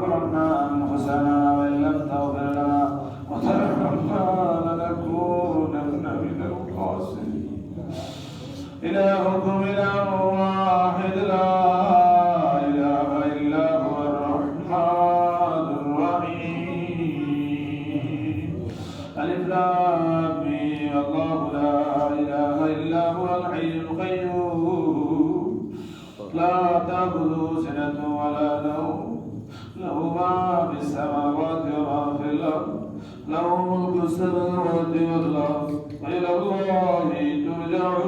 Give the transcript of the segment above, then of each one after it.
ظلمنا أنفسنا وإن لم تغفر لنا وترحمنا لنكونن من الخاسرين. إلهكم إله واحد. السماوات والأرض وإلى الله ترجع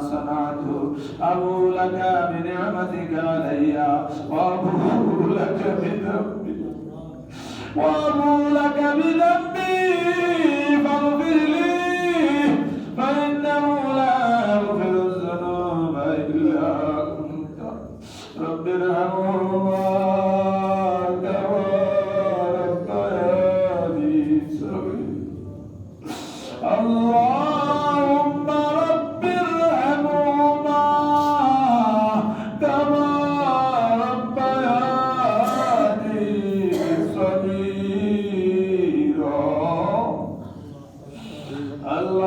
صنعت أبو لك بنعمتك علي وأبو لك بذنبي وأبو لك بذنبي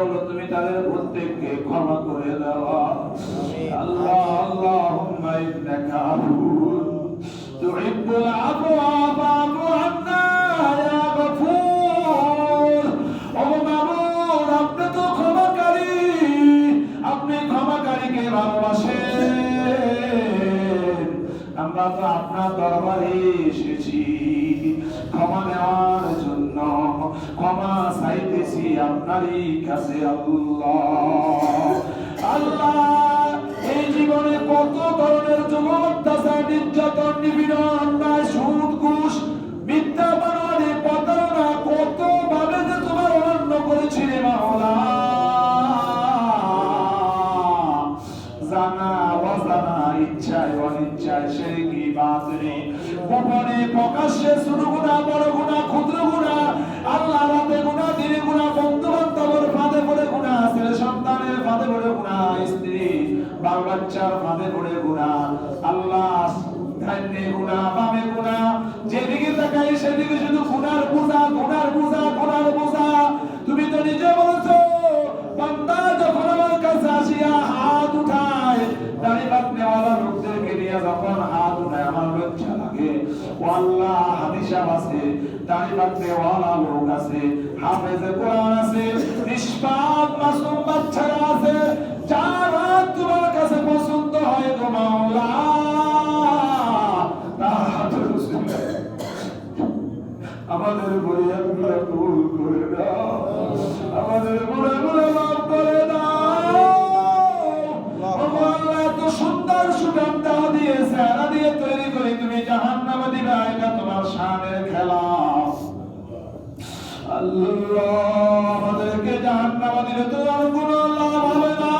হলো তুমি তাদের প্রত্যেককে ক্ষমা করে দেওয়া আল্লাহ আল্লাহুম্মা ইন্নাকা আফুন তুহিব্বুল আফওয়া ফা'ফু আন্না ইয়া গফুর। ও মাবুদ আপনি তো ক্ষমাকারী আপনি ক্ষমাকারীকে ভালোবাসেন। আমরা তো আপনার দরবারে এসেছি ক্ষমা নেওয়ার জন্য ক্ষমা চাইতেছি আপনারই কাছে আল্লাহ আল্লাহ, এই জীবনে কত ধরনের নির্যাতন, নিপীড়ন সুদ, ঘুষ, মিথ্যা প্রতারণা কত ভাবে যে তোমার অনন্য করেছি রে মাওলা। জানা, অজানা, ইচ্ছায়, অনিচ্ছায়, সে কি বাতরে গোপনে প্রকাশ্যে ছোট গুণা বড় গুণা ক্ষুদ্র গুণা রাতে গুণা বন্ধু বান্ধবের ফাঁদে পড়ে গুণা, ছেলে সন্তানের ফাঁদে পড়ে গুণা, স্ত্রী বাল বাচ্চার ফাঁদে পড়ে গুণা। আল্লাহ ধান্যে গুণা, বামে গুণা। যেদিকে তাকাই সেদিকে শুধু গুণার পূজা গুণার পূজা, গুণার বোঝা ও হাদিসাব আছে দাড়ি বাদ নেওয়ালা লোক আছে হাফেজে কোরআন আছে নিষ্পাপ মাসুম বাচ্চারা আছে যার হাত তোমার কাছে পছন্দ হয় গো মাওলা। তার হাত রসুলের আমাদের বইয়াগুলো করে দাও। আমাদের গুণাগুলো মাফ করে দাও। আল্লাহ এত সুন্দর সুগম দাও দিয়ে সারা দিয়ে এটা তোমার শানের খেলা। আল্লাহ, আমাদেরকে জাহান্নামে দিলে তো আর লাভ হবে না।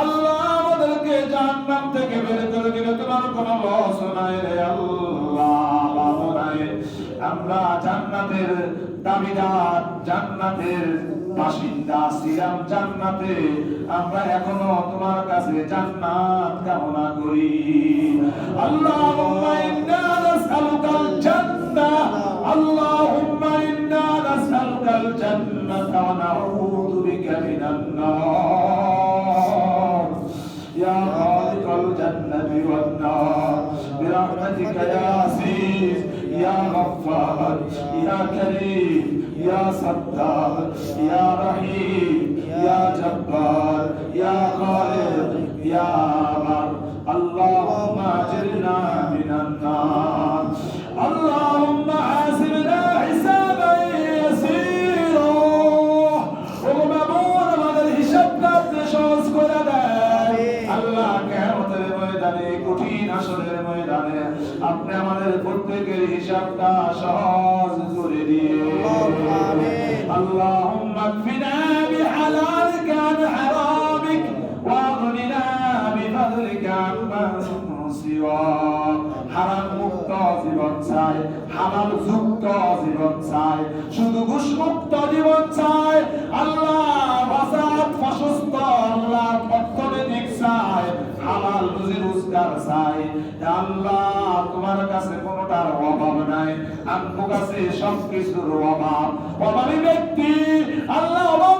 আল্লাহ, আমাদেরকে জাহান্নাম থেকে বের করে দিলে তোমার কোনো লস নাই রে আল্লাহ, লাভ নাই। আমরা জান্নাতের দাবিদার জান্নাতের বাসিন্দা ছিলাম জান্নাতে। আমরা এখনও তোমার কাছে জান্নাত কামনা করি। আল্লাহুম্মা ইন্না নাসআলুকাল জান্নাহ আল্লাহুম্মা ইন্না নাসআলুকাল জান্নাহ ওয়া নাউযু বিকা মিনান নার। ইয়া খালিকাল জান্নাতি ওয়ান নার। বিরাহমাতিকা ইয়া আসিস ইয়া গফফার, ইয়া কারীম, ইয়া সাত্তার ইয়া রহিম। يا جبار يا خالق يا بر চাই শুধু ঘুষমুক্ত জীবন চাই আল্লাহ বাসাত ফাসস্ত আল্লাহ অর্থনৈতিক চায়। হালাল রুজি রোজগার চাই আল্লাহ তোমার কাছে কোনোটার অভাব নাই। আমার কাছে সবকিছুর অভাব। অভাবী ব্যক্তি, আল্লাহ অভাব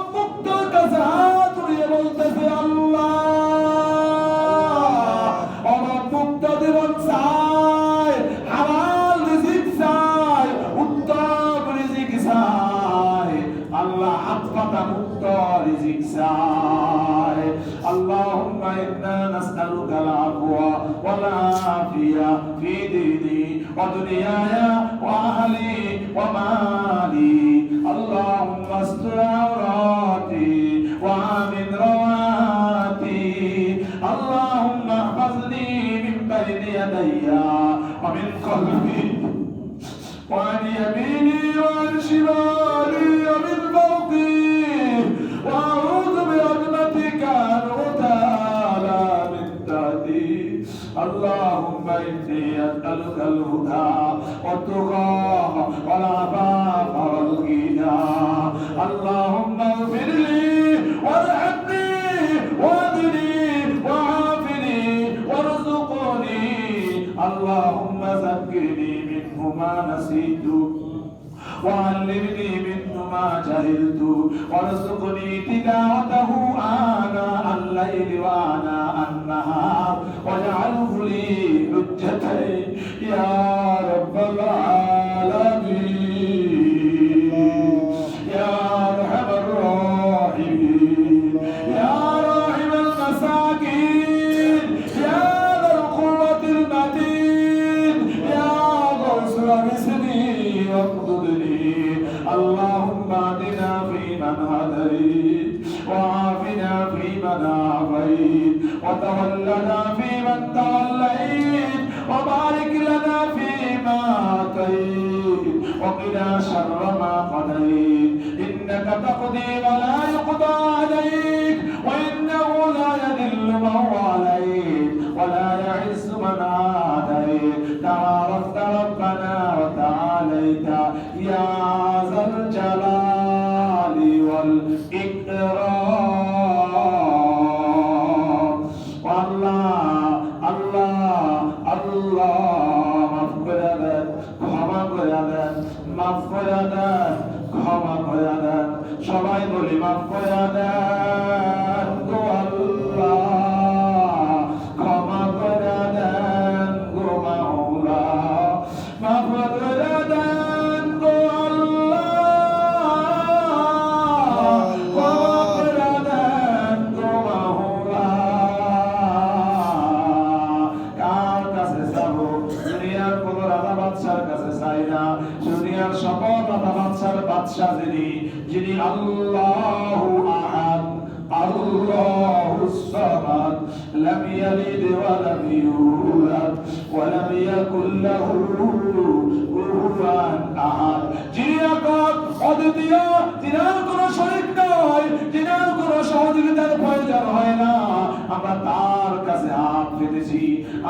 يميني وعن شمالي ومن فوقي وأعوذ بعظمتك أن أغتال من تحتي اللهم إني أسألك الهدى والتقى والعفاف والغنى اللهم اغفر وعلمني منه ما جهلت وارزقني تلاوته آناء الليل وآناء النهار واجعله لي حجتين يا وقنا شر ما قضيت. إنك تقضي ولا يقضى عليك وإنه لا يذل من واليت ولا يعز من عاديت. تباركت ربنا وتعاليت يا মাফ করে দেন ক্ষমা করে দেন। সবাই বলি মাফ করে দেন। বাদশার কাছে চাই না। দুনিয়ার সকল রাজা বাদশার বাদশাহ যিনি যিনি আল্লাহু আহাদ, আল্লাহু সামাদ, লাম ইয়ালিদ ওয়া লাম ইউলাদ, ওয়া লাম ইয়াকুল লাহু কুফুয়ান আহাদ। যিনি একক অদ্বিতীয় কোনো শরীক নয় যিনার কোনো সহযোগিতার প্রয়োজন হয় না। আমরা তার কাছে পেতেছি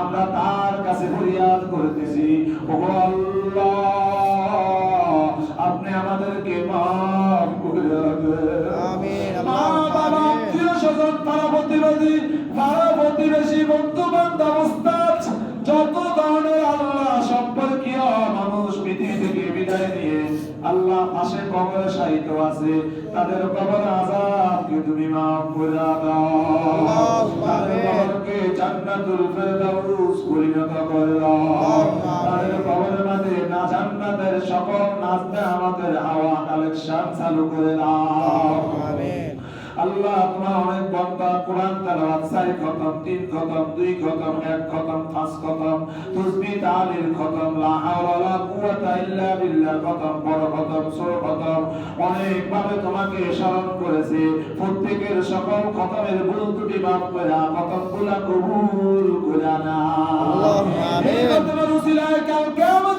আমরা তার কাছে ফরিয়াদ করতেছি। ও আল্লাহ আপনি আমাদেরকে মাফ করে আমিন, মা বাবা আমিন। স্বজন পাড়া প্রতিবেশী পাড়া প্রতিবেশী বন্ধু বান্ধব উস্তাদ যত ধরনের আল্লাহ সম্পর্কীয় মানুষ পৃথিবী থেকে বিদায় নিয়ে আল্লাহ পাশে কবরে সাহিত্য আছে তাদের কবর আজাবকে তুমি মাফ করে দাও। জান্নাতুল ফেরদাউস পরিণত করে তাদের কবরের মাঝে না জান্নাতের সকল নাচতে আমাদের হাওয়া কালেকশন চালু করে দাও। আল্লাহ তোমার অনেক বন্দা কোরআন তেলাওয়াত চার খতম তিন খতম দুই খতম এক খতম পাঁচ খতম তাসবিহ তাহলিল খতম লা হাওলা ওয়ালা কুওয়াতা ইল্লা বিল্লাহ খতম বড় খতম ছোট খতম। অনেক ভাবে তোমাকে স্মরণ করেছে। প্রত্যেকের সকল খতমের ভুল ত্রুটি মাফ করে খতমগুলা কবুল করে না আল্লাহুম্মা আমিন। খতমের উসিলায় কাল কিয়ামতের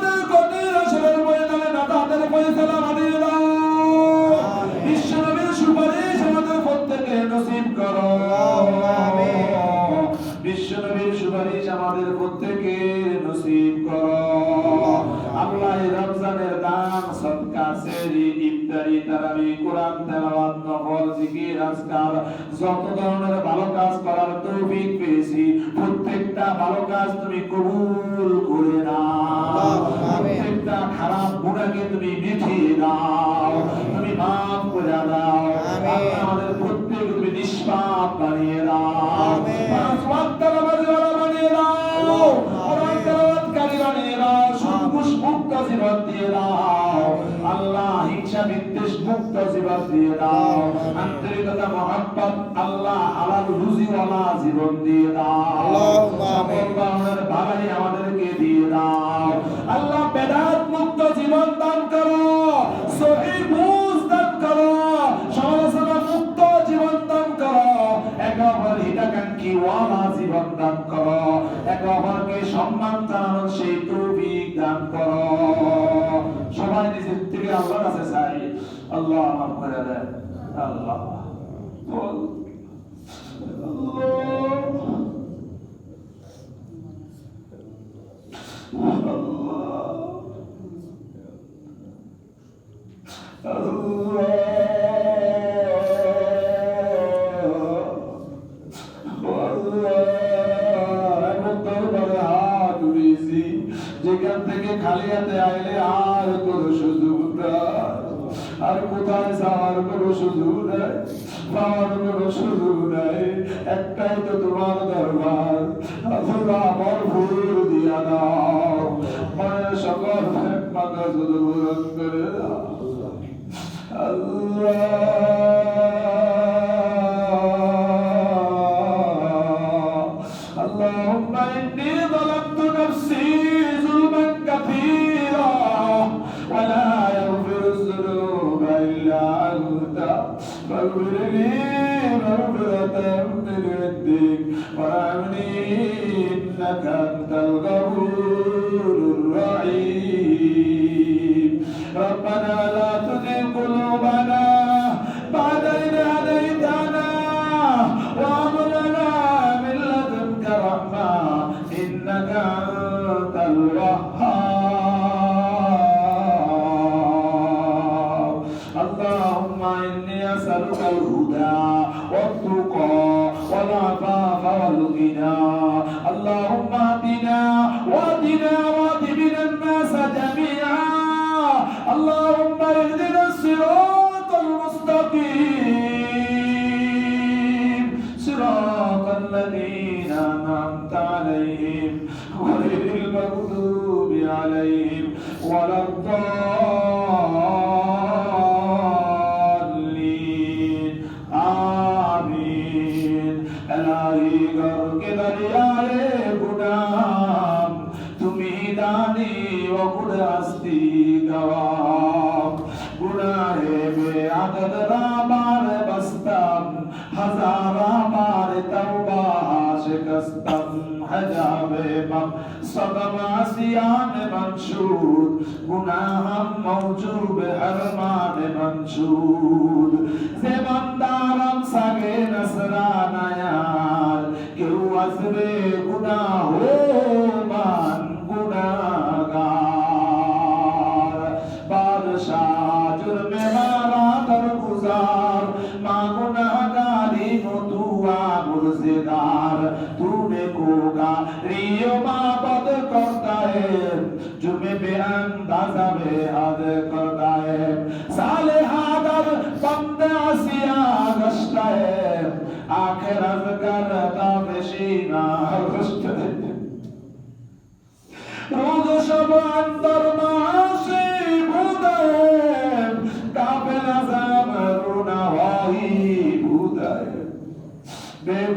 বিশ্বনবীর সুপারিশ আমাদের প্রত্যেকে নসিব কর। আল্লাহ রমজানের দান সদকা সেরি ইফতারি তারাবি কোরআন তেলাওয়াত নফল জিকির আজকার যত ধরনের ভালো কাজ করার তৌফিক পেয়েছি প্রত্যেকটা ভালো কাজ তুমি কবুল করে নাও। প্রত্যেকটা খারাপ গুণাকে তুমি মিটিয়ে দাও। তুমি মাফ করে দাও। আমাদের প্রত্যেক তুমি নিষ্পাপ বানিয়ে দাও। পাঁচ ওয়াক্ত নামাজওয়ালা বানিয়ে দাও। কোরআন তেলাওয়াতকারী বানিয়ে দাও। সুদঘুষ মুক্ত জীবন দিয়ে দাও। মুক্ত জীবন দিয়ে দাও। আন্তরিকতা মহাব্বত আল্লাহ হালাল রুজিওয়ালা জীবন দিয়ে দাও। সকল আমিন। ধরনের আমাদেরকে দিয়ে দাও। আল্লাহ বেদাত মুক্ত জীবন দান করো সহি বুঝ দান করো সমালোচনা মুক্ত জীবন দান করো। একে হিতাকাঙ্ক্ষী ওয়ালা জীবন দান করো। একে অপরকে সম্মান জানানোর সেই তৌফিক দান করো। সবাই নিজের থেকে আল্লাহর কাছে চাই। আল্লাহ আমার করে দেন আল্লাহ। বল। আল্লাহ। আর কোথায় সুযোগ নাই পাওয়ার সুযোগ নাই। একটাই তো তোমার দরবার অথবা আমার ভুল দিয়া দাও। মায়ের সকল মাথা শুধু করে দাও। আল্লাহ। فاغفر لي مغفرة من عندك وارحمني إنك أنت الغفور الرحيم ربنا لا الهدى والتقى والعفاف والغنى. اللهم اهدنا واهدنا واهد بنا الناس جميعا. اللهم اهدنا الصراط المستقيم. صراط الذين أنعمت عليهم غير المغضوب عليهم ولا الضالين. হজাবে মম সদম আসিয়ান মনসুদ গুনাহম মৌজুব হরমান মনসুদ যে বান্দারম সাগে নসরানায়ার কেউ আসবে গুনাহ মান গুনাগার में कोगा रियो मापद करता है जुमे पे अंदाजा में हद करता है साले हादर बंद आसिया गश्ता है आखिर अज करता बेशीना गश्त রোজ সব অন্তর মাসে বুদায় কাপেলা জামরুনা হয় বুদায়